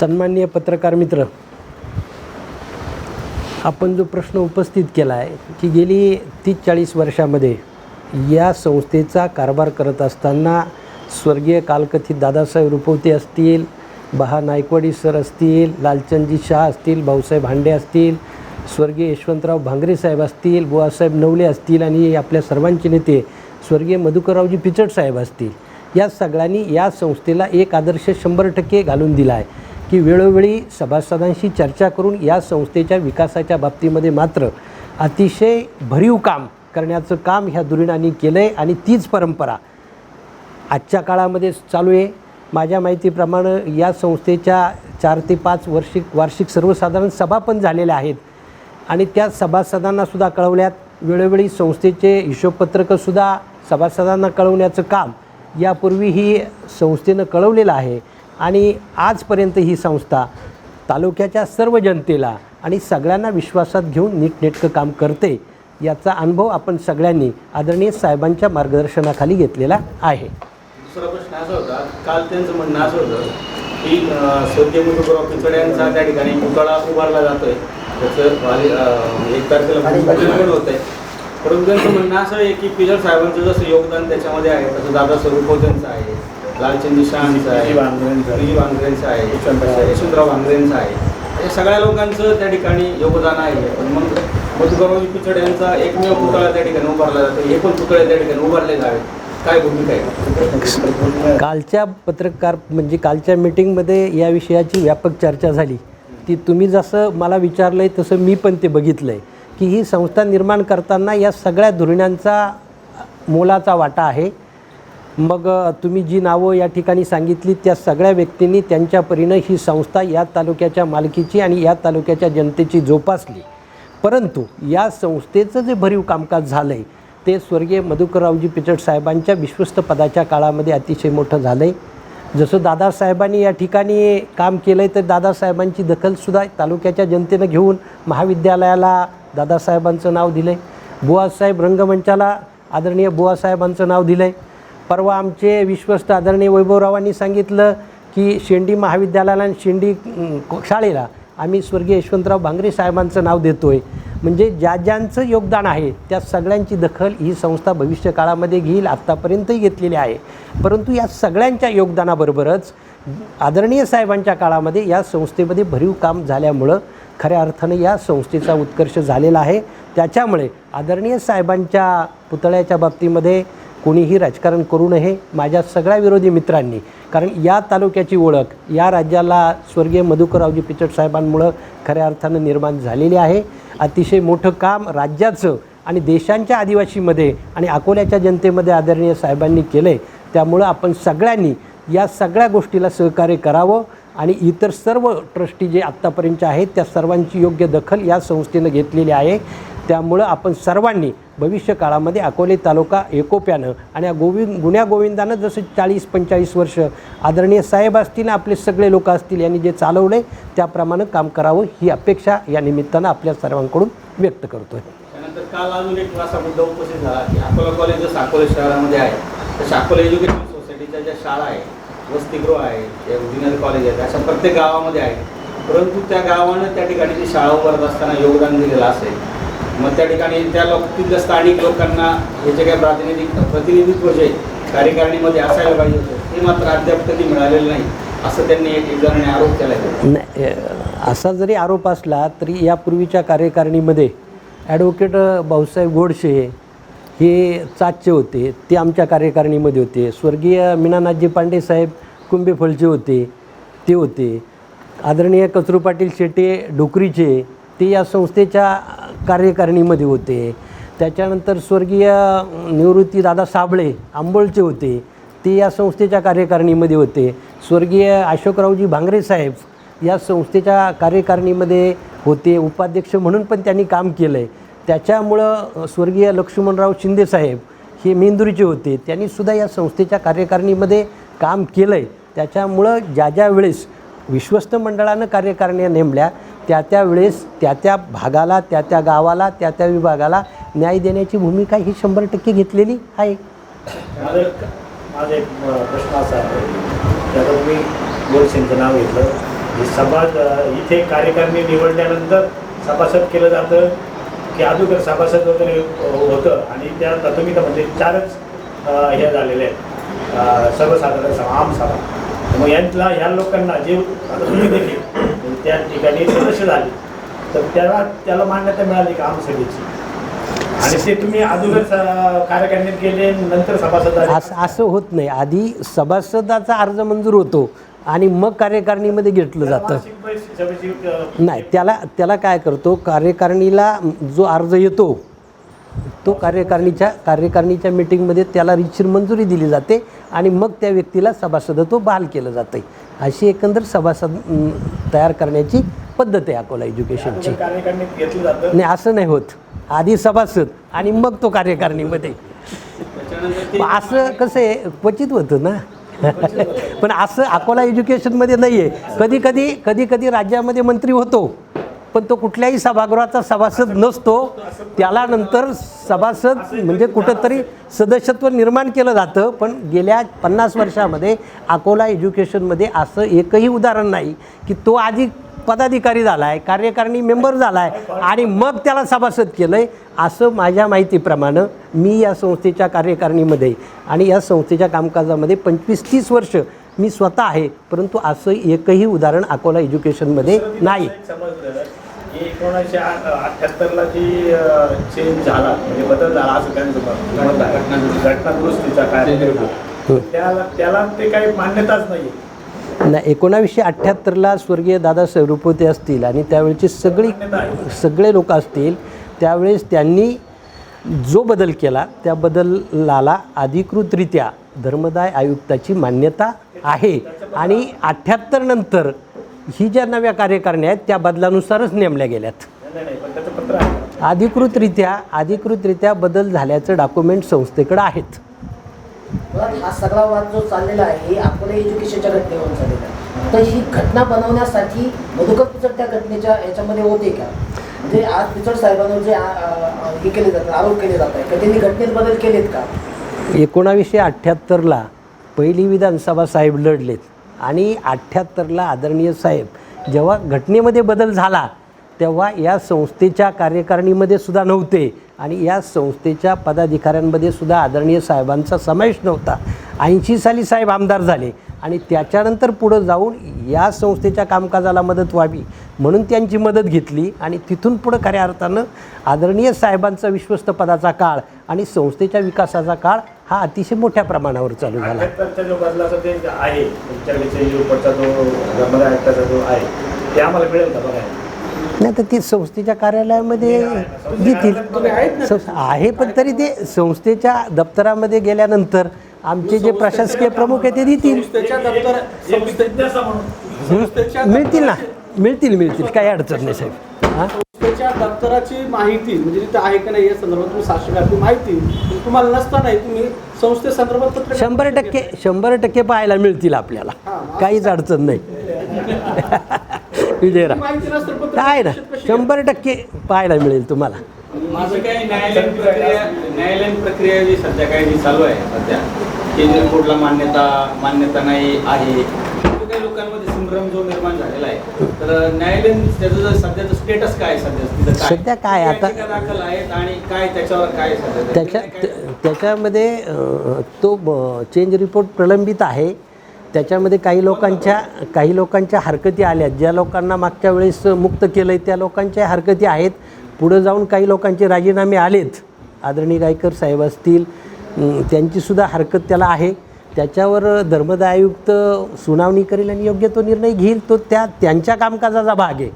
सन्माननीय पत्रकार मित्र आपण जो प्रश्न उपस्थित केला आहे की गेली तीस चाळीस वर्षामध्ये या संस्थेचा कारभार करत असताना स्वर्गीय कालकथित दादासाहेब रुपवते असतील बहा नायकवाडी सर असतील लालचंदजी शाह असतील भाऊसाहेब हांडे असतील स्वर्गीय यशवंतराव भांगरे साहेब असतील बुवासाहेब नवले असतील आणि आपल्या सर्वांचे नेते स्वर्गीय मधुकररावजी पिचड साहेब असतील. या सगळ्यांनी या संस्थेला एक आदर्श शंभर टक्के घालून दिला आहे. की वेळोवेळी सभासदांशी चर्चा करून या संस्थेच्या विकासाच्या बाबतीमध्ये मात्र अतिशय भरीव काम करण्याचं काम ह्या धुरीणांनी केलं आहे आणि तीच परंपरा आजच्या काळामध्ये चालू आहे. माझ्या माहितीप्रमाणे या संस्थेच्या चार ते पाच वर्षिक वार्षिक सर्वसाधारण सभा पण झालेल्या आहेत. आणि त्या सभासदांनासुद्धा कळवल्यात. वेळोवेळी संस्थेचे हिशोबपत्रकंसुद्धा सभासदांना कळवण्याचं काम यापूर्वीही संस्थेनं कळवलेलं आहे. आणि आजपर्यंत ही संस्था तालुक्याच्या सर्व जनतेला आणि सगळ्यांना विश्वासात घेऊन नीटनेटकं काम करते याचा अनुभव आपण सगळ्यांनी आदरणीय साहेबांच्या मार्गदर्शनाखाली घेतलेला आहे. दुसरा प्रश्न असा होता काल त्यांचं म्हणणं असं होतं की त्या ठिकाणी पुतळा उभारला जातोय. त्याचं एक तारखेला होत आहे परंतु त्यांचं म्हणणं असं आहे की पिचड साहेबांचं जसं योगदान त्याच्यामध्ये आहे तसं दादा स्वरूपोजनचं आहे. लालचंदी शहांचं आहे. विजी वांगरेंचं आहे. यशवंतराव. वांगरेंचं आहे. हे सगळ्या लोकांचं त्या ठिकाणी योगदान आहे. पण मग मधुकरराव पिचड यांचा एकमेव पुतळा त्या ठिकाणी उभारला जातो. हे पण पुतळे त्या ठिकाणी उभारले जावे काय भूमिका आहे? कालच्या पत्रकार म्हणजे कालच्या मीटिंगमध्ये या विषयाची व्यापक चर्चा झाली. ती तुम्ही जसं मला विचारलं आहे तसं मी पण ते बघितलं आहे की ही संस्था निर्माण करताना या सगळ्या धोरणांचा मोलाचा वाटा आहे. मग तुम्ही जी नावं या ठिकाणी सांगितली त्या सगळ्या व्यक्तींनी त्यांच्या परीनं ही संस्था या तालुक्याच्या मालकीची आणि या तालुक्याच्या जनतेची जोपासली. परंतु या संस्थेचं जे भरीव कामकाज झालं आहे ते स्वर्गीय मधुकररावजी पिचड साहेबांच्या विश्वस्त पदाच्या काळामध्ये अतिशय मोठं झालं आहे जसं दादासाहेबांनी या ठिकाणी काम केलं आहे तर दादासाहेबांची दखलसुद्धा तालुक्याच्या जनतेनं घेऊन महाविद्यालयाला दादासाहेबांचं नाव दिलं आहे बुवासाहेब रंगमंचाला आदरणीय बुवासाहेबांचं नाव दिलं आहे परवा आमचे विश्वस्त आदरणीय वैभवरावांनी सांगितलं की शेंडी महाविद्यालयाला आणि शेंडी शाळेला आम्ही स्वर्गीय यशवंतराव भांगरे साहेबांचं नाव देतो आहे म्हणजे ज्या ज्यांचं योगदान आहे त्या सगळ्यांची दखल ही संस्था भविष्य काळामध्ये घेईल आत्तापर्यंतही घेतलेली आहे. परंतु या सगळ्यांच्या योगदानाबरोबरच आदरणीय साहेबांच्या काळामध्ये या संस्थेमध्ये भरीव काम झाल्यामुळं खऱ्या अर्थानं या संस्थेचा उत्कर्ष झालेला आहे. त्याच्यामुळे आदरणीय साहेबांच्या पुतळ्याच्या बाबतीमध्ये कोणीही राजकारण करू नये माझ्या सगळ्या विरोधी मित्रांनी. कारण या तालुक्याची ओळख या राज्याला स्वर्गीय मधुकररावजी पिचड साहेबांमुळं खऱ्या अर्थानं निर्माण झालेली आहे. अतिशय मोठं काम राज्याचं आणि देशांच्या आदिवासीमध्ये आणि अकोल्याच्या जनतेमध्ये आदरणीय साहेबांनी केलं आहे त्यामुळं आपण सगळ्यांनी या सगळ्या गोष्टीला सहकार्य करावं आणि इतर सर्व ट्रस्टी जे आत्तापर्यंत आहेत त्या सर्वांची योग्य दखल या संस्थेनं घेतलेली आहे. त्यामुळं आपण सर्वांनी भविष्य काळामध्ये अकोले तालुका एकोप्यानं आणि गोविंद गुन्ह्या गोविंदानं जसं चाळीस पंचेचाळीस वर्ष आदरणीय साहेब असतील आपले सगळे लोक असतील यांनी जे चालवलं आहे त्याप्रमाणे काम करावं ही अपेक्षा या निमित्तानं आपल्या सर्वांकडून व्यक्त करतो आहे त्यानंतर काल अजून एक असा मुद्दा उपस्थित झाला की अकोला कॉलेज जसं अकोला शहरामध्ये आहे तसं अकोला एज्युकेशन सोसायटीच्या ज्या शाळा आहे वसतिगृह आहे जे ज्युनियर कॉलेज आहेत अशा प्रत्येक गावामध्ये आहे परंतु त्या गावानं त्या ठिकाणी जी शाळा उभारत असताना योगदान दिलेलं असेल मग त्या ठिकाणी त्या लोक तिथल्या स्थानिक लोकांना हे जे काही प्रातिनिधिक प्रतिनिधित्व जे कार्यकारिणीमध्ये असायला पाहिजे होतं ते मात्र अद्याप कधी मिळालेलं नाही असं त्यांनी एक एक आरोप केला नाही असा जरी आरोप असला तरी यापूर्वीच्या कार्यकारिणीमध्ये ॲडव्होकेट भाऊसाहेब गोडशे हे चाचे होते ते आमच्या कार्यकारिणीमध्ये होते. स्वर्गीय मीनानाथजी पांडे साहेब कुंभेफळचे होते ते होते. आदरणीय कचरू पाटील शेटे डोकरीचे ते या संस्थेच्या कार्यकारिणीमध्ये होते. त्याच्यानंतर स्वर्गीय निवृत्ती दादा साबळे आंबोळचे होते. ते या संस्थेच्या कार्यकारिणीमध्ये होते. स्वर्गीय अशोकरावजी भांगरे साहेब या संस्थेच्या कार्यकारिणीमध्ये होते. उपाध्यक्ष म्हणून पण त्यांनी काम केलं आहे त्याच्यामुळं स्वर्गीय लक्ष्मणराव शिंदेसाहेब हे मेंदुरीचे होते. त्यांनीसुद्धा या संस्थेच्या कार्यकारिणीमध्ये काम केलं आहे त्याच्यामुळं ज्या ज्या वेळेस विश्वस्त मंडळानं कार्यकारिण्या नेमल्या त्या त्या वेळेस त्या त्या भागाला त्या त्या गावाला त्या त्या विभागाला न्याय देण्याची भूमिका ही शंभर टक्के घेतलेली आहे. माझं माझा एक प्रश्न असा आहे. तुम्ही गोडसेंचं नाव घेतलं. सभा इथे कार्यकारिणी निवडल्यानंतर सभासद केलं जातं की अगोदर सभासद वगैरे होतं आणि त्या तुम्ही तर म्हणजे चारच हे झालेले आहेत. सर्वसाधारण सभा आम सभा. मग यांना ह्या लोकांना जे आता तुम्ही देखील त्या ठिकाणी सदस्य झाले तर त्याला त्याला मान्यता मिळाली का आम सभेची आणि ते तुम्ही अगोदर स- कार्यकारिणीत गेले नंतर सभासद असं असं होत नाही. आधी सभासदाचा अर्ज मंजूर होतो आणि मग कार्यकारिणीमध्ये घेतलं जातं. नाही त्याला त्याला काय करतो? कार्यकारिणीला जो अर्ज येतो तो कार्यकारिणीच्या कार्यकारिणीच्या मिटिंगमध्ये त्याला रितशीर मंजुरी दिली जाते आणि मग त्या व्यक्तीला सभासदत्व बहाल केलं जातं अशी एकंदर सभासद तयार करण्याची पद्धत आहे अकोला एज्युकेशनची. नाही असं नाही होत. आधी सभासद आणि मग तो कार्यकारिणीमध्ये. असं कसं आहे क्वचित होतं ना. पण असं अकोला एज्युकेशनमध्ये नाही आहे कधी कधी कधी कधी राज्यामध्ये मंत्री होतो. पण तो कुठल्याही सभागृहाचा सभासद नसतो. त्याला नंतर सभासद म्हणजे कुठंतरी सदस्यत्व निर्माण केलं जातं. पण गेल्या पन्नास वर्षामध्ये अकोला एज्युकेशनमध्ये असं एकही उदाहरण नाही की तो आधी पदाधिकारी झाला आहे कार्यकारिणी मेंबर झाला आहे आणि मग त्याला सभासद केलं आहे असं माझ्या माहितीप्रमाणे मी या संस्थेच्या कार्यकारिणीमध्ये आणि या संस्थेच्या कामकाजामध्ये पंचवीस तीस वर्ष मी स्वतः आहे. परंतु असं एकही उदाहरण अकोला एज्युकेशनमध्ये नाही. समजलं एकोणीसशे अठ्ठ्याहत्तरला जी चेंज झाला म्हणजे बदल झाला असं त्यांचं मत आहे. घटना- घटना दुरुस्तीचा काय त्याला त्याला ते काही मान्यताच नाही नाही एकोणावीसशे अठ्ठ्याहत्तरला स्वर्गीय दादासाहेब रुपवते असतील आणि त्यावेळची सगळी सगळे लोक असतील त्यावेळेस त्यांनी जो बदल केला त्या बदलाला अधिकृतरित्या धर्मदाय आयुक्ताची मान्यता आहे. आणि अठ्ठ्याहत्तर नंतर ही ज्या नव्या कार्यकारिण्या आहेत त्या बदलानुसारच नेमल्या गेल्यात? अधिकृतरित्या अधिकृतरित्या बदल झाल्याचं डॉक्युमेंट संस्थेकडे आहेत. हा सगळा वाद जो चाललेला आहे हे अकोला एज्युकेशनच्या घटनेवरून चाललेला आहे. तर ही घटना बनवण्यासाठी मधुकर पिचड त्या घटनेच्या याच्यामध्ये होते का? म्हणजे आज पिचड साहेबांवर जे हे केले जातात आरोप केले जात आहे का त्यांनी घटनेत बदल केलेत का? एकोणावीसशे अठ्ठ्याहत्तरला पहिली विधानसभा साहेब लढलेत. आणि अठ्ठ्याहत्तरला आदरणीय साहेब जेव्हा घटनेमध्ये बदल झाला तेव्हा या संस्थेच्या कार्यकारिणीमध्ये सुद्धा नव्हते आणि या संस्थेच्या पदाधिकाऱ्यांमध्ये सुद्धा आदरणीय साहेबांचा समावेश नव्हता. ऐंशी साली साहेब आमदार झाले आणि त्याच्यानंतर पुढं जाऊन या संस्थेच्या कामकाजाला मदत व्हावी म्हणून त्यांची मदत घेतली आणि तिथून पुढं खऱ्या अर्थानं आदरणीय साहेबांचा विश्वस्त पदाचा काळ आणि संस्थेच्या विकासाचा काळ हा अतिशय मोठ्या प्रमाणावर चालू झाला. अठ्ठ्याहत्तरचा जो बदलाचा ते आहे. तुमच्याकडे जो उपरचा जो धर्मदाय आयुक्ताचा जो आहे ते आम्हाला मिळेल का? बघायला नाही तर ते संस्थेच्या कार्यालयामध्ये देतील आहे पण तरी ते संस्थेच्या दप्तरामध्ये गेल्यानंतर आमचे जे प्रशासकीय प्रमुख आहे ते देतील. संस्थेच्या दप्तर संस्थेच्या मिळतील ना. मिळतील मिळतील. काही अडचण नाही साहेब. हां? दप्तराची माहिती म्हणजे तिथे आहे का नाही या संदर्भात तुम्ही शासनाची माहिती तुम्हाला नसतानाही तुम्ही संस्थेसंदर्भात पत्रकार शंभर टक्के शंभर टक्के पाहायला मिळतील आपल्याला. काहीच अडचण नाही. विजयराव काय ना शंभर टक्के पाहायला मिळेल तुम्हाला. माझं काही न्यायालयीन प्रक्रिया न्यायालयीन प्रक्रिया जी सध्या काही जी चालू आहे सध्या. केंद्रीय कोर्टला मान्यता मान्यता नाही आहे. संभ्रम जो निर्माण झालेला आहे तर न्यायालयीन त्याचं जर सध्याचं स्टेटस काय सध्या? सध्या काय आता- दाखल आहेत आणि काय त्याच्यावर काय सध्या? त्याच्या त्या- त्याच्यामध्ये तो चेंज रिपोर्ट प्रलंबित आहे. त्याच्यामध्ये काही लोकांच्या काही लोकांच्या हरकती आल्या. ज्या लोकांना मागच्या वेळेस मुक्त केलं आहे त्या लोकांच्या हरकती आहेत. पुढं जाऊन काही लोकांचे राजीनामे आलेत. आदरणीय गायकर साहेब असतील त्यांचीसुद्धा हरकत त्याला आहे. त्याच्यावर धर्मदाय आयुक्त सुनावणी करेल आणि योग्य तो निर्णय घेईल तो त्या त्यांच्या कामकाजाचा भाग आहे.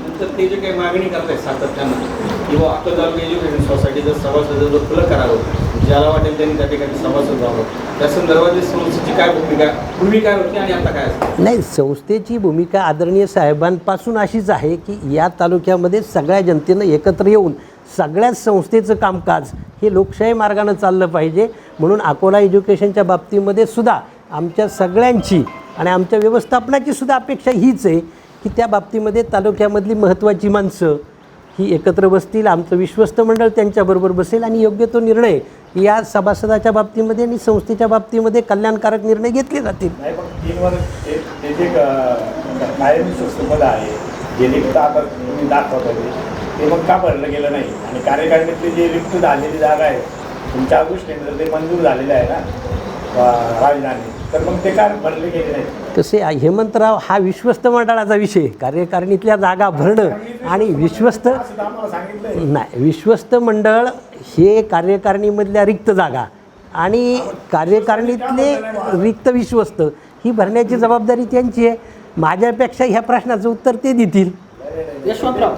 नंतर ते जे काही मागणी करतायत सातत्यानं किंवा अकल तालुका एज्युकेशन सोसायटीचं सभासद जो खुलं करावं ज्याला वाटेल त्यांनी त्या ठिकाणी सभासद व्हावं. त्या संदर्भात संस्थेची काय भूमिका पूर्वी काय होती आणि आता काय असते? नाही संस्थेची भूमिका आदरणीय साहेबांपासून अशीच आहे की या तालुक्यामध्ये सगळ्या जनतेनं एकत्र येऊन सगळ्याच संस्थेचं कामकाज हे लोकशाही मार्गानं चाललं पाहिजे. म्हणून अकोला एज्युकेशनच्या बाबतीमध्ये सुद्धा आमच्या सगळ्यांची आणि आमच्या व्यवस्थापनाची सुद्धा अपेक्षा हीच आहे की त्या बाबतीमध्ये तालुक्यामधली महत्त्वाची माणसं ही एकत्र बसतील आमचं विश्वस्त मंडळ त्यांच्याबरोबर बसेल आणि योग्य तो निर्णय या सभासदाच्या बाबतीमध्ये आणि संस्थेच्या बाबतीमध्ये कल्याणकारक निर्णय घेतले जातील. जे ते मग का भरलं गेलं नाही? आणि कार्यकारिणीतली जी रिक्त झालेली जागा आहे तुमच्या जर ते मंजूर झालेलं आहे ना? राजधानी. तर मग ते का भरले गेले नाही? तसे हेमंतराव हा विश्वस्त मंडळाचा विषय. कार्यकारिणीतल्या जागा भरणं आणि विश्वस्त नाही विश्वस्त मंडळ हे कार्यकारिणीमधल्या रिक्त जागा. आणि कार्यकारिणीतले रिक्त विश्वस्त ही भरण्याची जबाबदारी त्यांची आहे. माझ्यापेक्षा ह्या प्रश्नाचं उत्तर ते देतील. यशवंतराव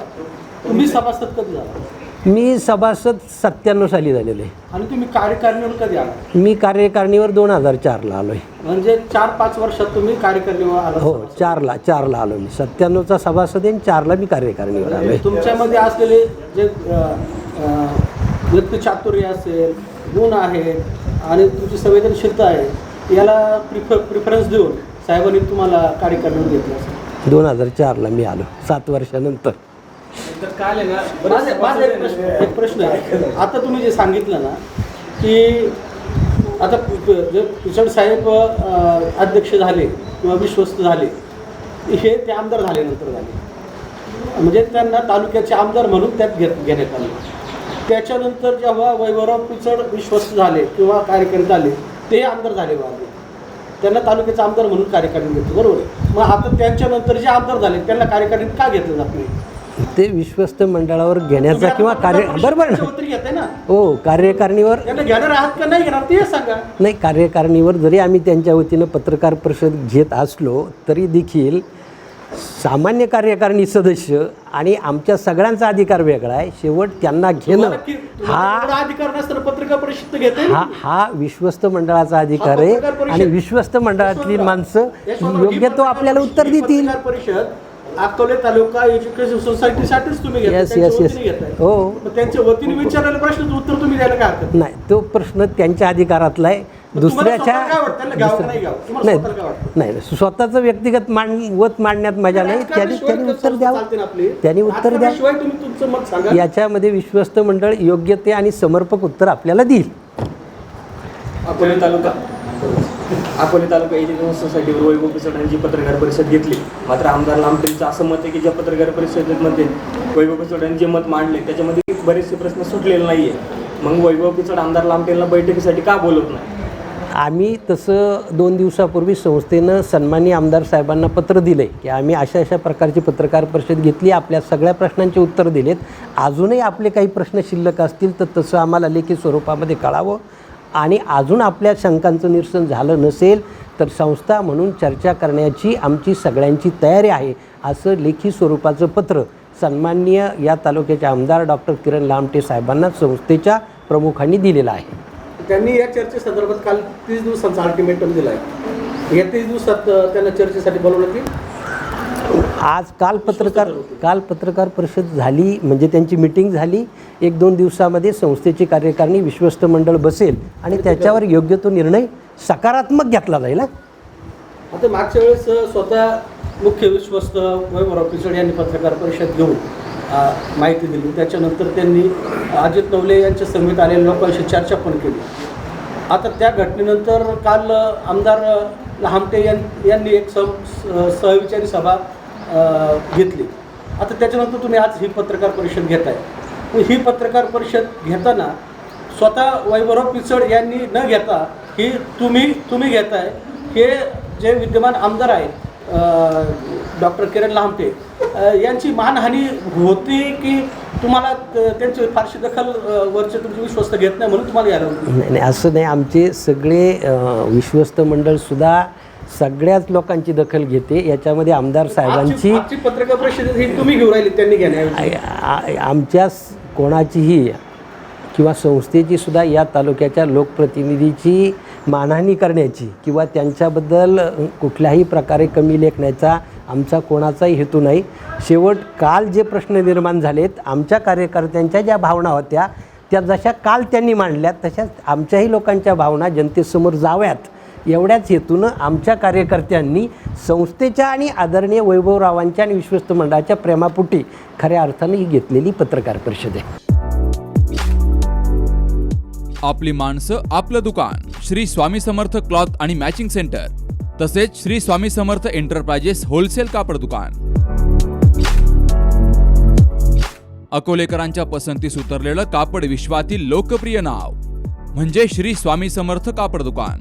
तुम्ही सभासद कधी झाला? मी सभासद सत्त्याण्णव साली झालेलो. आहे आणि तुम्ही कार्यकारिणीवर कधी आला? मी कार्यकारिणीवर दोन हजार चारला आलो आहे म्हणजे चार पाच वर्षात तुम्ही कार्यकारिणीवर आला हो चारला चारला आलो मी. सत्त्याण्णवचा सभासद आहे आणि चारला मी कार्यकारिणीवर आलो आहे तुमच्यामध्ये असलेले जे व्यक्तिचातुर्य असेल गुण आहेत आणि तुमची संवेदनशीलता आहे याला प्रिफर प्रिफरन्स देऊन साहेबांनी तुम्हाला कार्यकारिणीवर घेतलं असेल. दोन हजार चारला मी आलो. सात वर्षानंतर. तर काल आहे ना माझा बरेचसे माझा एक प्रश्न आहे. एक प्रश्न आहे. आता तुम्ही जे सांगितलं ना की आता पि- जे पिचड साहेब अध्यक्ष झाले किंवा विश्वस्त झाले हे ते आमदार झाल्यानंतर झाले. म्हणजे त्यांना तालुक्याचे आमदार म्हणून त्यात घेत घेण्यात आले. त्याच्यानंतर जेव्हा वैभवराव पिचड विश्वस्त झाले किंवा कार्यकर्ते आले ते आमदार झाले बाजू त्यांना तालुक्याचे आमदार म्हणून कार्यकारिणी घेतलं बरोबर आहे. मग आता त्यांच्यानंतर जे आमदार झाले त्यांना कार्यकारिणीत का घेतलं जात नाही? ते विश्वस्त मंडळावर घेण्याचा किंवा कार्य बरोबर ना? हो कार्यकारिणीवर नाही कार्यकारिणीवर जरी आम्ही त्यांच्या वतीनं पत्रकार परिषद घेत असलो तरी देखील सामान्य कार्यकारिणी सदस्य आणि आमच्या सगळ्यांचा अधिकार वेगळा आहे. शेवट त्यांना घेणं हा अधिकार नसताना पत्रकार परिषद तर घेते हा हा विश्वस्त मंडळाचा अधिकार आहे आणि विश्वस्त मंडळातली माणसं योग्य तो आपल्याला उत्तर देतील. परिषद अकोले तालुका एज्युकेशन सोसायटीसाठीच तुम्ही घेताय Yes, त्यांच्या. वतीने घेताय हो. मग त्यांच्या वतीने विचारलेल्या प्रश्नाचं उत्तर तुम्ही द्यायला काय हरकत नाही तो प्रश्न त्यांच्या अधिकारातला आहे तुम्हाला दुसऱ्याच्या स्वतःला काय वाटतं? त्यांना घ्यावं का नाही? तुम्हाला नाही स्वतःला काय वाटतं? नाही स्वतःचं व्यक्तिगत मान वत मांडण्यात मजा नाही त्यांनी त्यांनी उत्तर द्यावं. त्यांनी उत्तर द्या राजकारणाशिवाय तुम्ही तुमचं मत सांगा याच्यामध्ये विश्वस्त मंडळ योग्य ते आणि समर्पक उत्तर आपल्याला देईल अकोले तालुका अकोले तालुका एज्युकेशन सोसायटीवर वैभव पिचड पत्रकार परिषद घेतली मात्र आमदार लांबटेंचं असं मत आहे की ज्या पत्रकार परिषदेमध्ये वैभव पिचड जे मत मांडले त्याच्यामध्ये बरेचसे प्रश्न सुटलेले नाही आहे मग वैभव पिचड आमदार लांबटेंना बैठकीसाठी का बोलत नाही? आम्ही तसं दोन दिवसापूर्वी संस्थेनं सन्मानी आमदार साहेबांना पत्र दिलं आहे की आम्ही अशा अशा प्रकारची पत्रकार परिषद घेतली आपल्या सगळ्या प्रश्नांची उत्तर दिलेत. अजूनही आपले काही प्रश्न शिल्लक असतील तर तसं आम्हाला लेखी स्वरूपामध्ये कळावं. आणि अजून आपल्या शंकांचं निरसन झालं नसेल तर संस्था म्हणून चर्चा करण्याची आमची सगळ्यांची तयारी आहे असं लेखी स्वरूपाचं पत्र सन्माननीय या तालुक्याचे आमदार डॉक्टर किरण लामटे साहेबांना संस्थेच्या प्रमुखांनी दिलेलं आहे. त्यांनी या चर्चेसंदर्भात काल तीस दिवसांचा अल्टिमेटम दिला आहे या तीस दिवसात त्यांना चर्चेसाठी बोलवलं की आज काल पत्रकार काल पत्रकार परिषद झाली म्हणजे त्यांची मिटिंग झाली. एक दोन दिवसामध्ये संस्थेची कार्यकारिणी विश्वस्त मंडळ बसेल आणि त्याच्यावर योग्य तो निर्णय सकारात्मक घेतला जाईल. आता मागच्या वेळेस स्वतः मुख्य विश्वस्त वैभवराव पिचड यांनी पत्रकार परिषद घेऊन माहिती दिली. त्याच्यानंतर त्यांनी अजित नवले यांच्या समितीत आलेल्या लोकांशी चर्चा पण केली. आता त्या घटनेनंतर काल आमदार लहामटे यांनी एक सम स- सहविचारी सभा घेतली. आता त्याच्यानंतर तुम्ही आज ही पत्रकार परिषद घेताय. मग ही पत्रकार परिषद घेताना स्वतः वैभवराव पिचड यांनी न घेता ही तुम्ही तुम्ही घेताय हे जे विद्यमान आमदार आहेत डॉक्टर किरण लांबटे यांची मानहानी होती की तुम्हाला त्यांची फारशी दखल वरचे तुमची विश्वस्त घेत नाही म्हणून तुम्हाला यायला नाही असं नाही. आमचे सगळे विश्वस्त मंडळसुद्धा सगळ्याच लोकांची दखल घेते. याच्यामध्ये आमदार साहेबांची पत्रकार परिषद ही तुम्ही घेऊन राहिली त्यांनी घेण्याऐवजी आ- आमच्या कोणाचीही किंवा संस्थेची सुद्धा या तालुक्याच्या लोकप्रतिनिधीची मानहानी करण्याची किंवा त्यांच्याबद्दल कुठल्याही प्रकारे कमी लेखण्याचा आमचा कोणाचाही हेतू नाही. शेवट काल जे प्रश्न निर्माण झालेत आमच्या कार्यकर्त्यांच्या ज्या भावना होत्या त्या जशा काल त्यांनी मांडल्या तशाच आमच्याही लोकांच्या भावना जनतेसमोर जाव्यात. एवढ्याच हेतूनं आमच्या कार्यकर्त्यांनी संस्थेच्या आणि आदरणीय वैभवरावांच्या आणि विश्वस्त मंडळाच्या प्रेमापुटी खऱ्या अर्थानं ही घेतलेली पत्रकार परिषद आहे. आपली माणसं आपलं दुकान श्री स्वामी समर्थ क्लॉथ आणि मॅचिंग सेंटर तसेच श्री स्वामी समर्थ एंटरप्राइजेस होलसेल कापड दुकान. अकोलेकरांच्या पसंतीस उतरलेलं कापड विश्वातील लोकप्रिय नाव म्हणजे श्री स्वामी समर्थ कापड दुकान.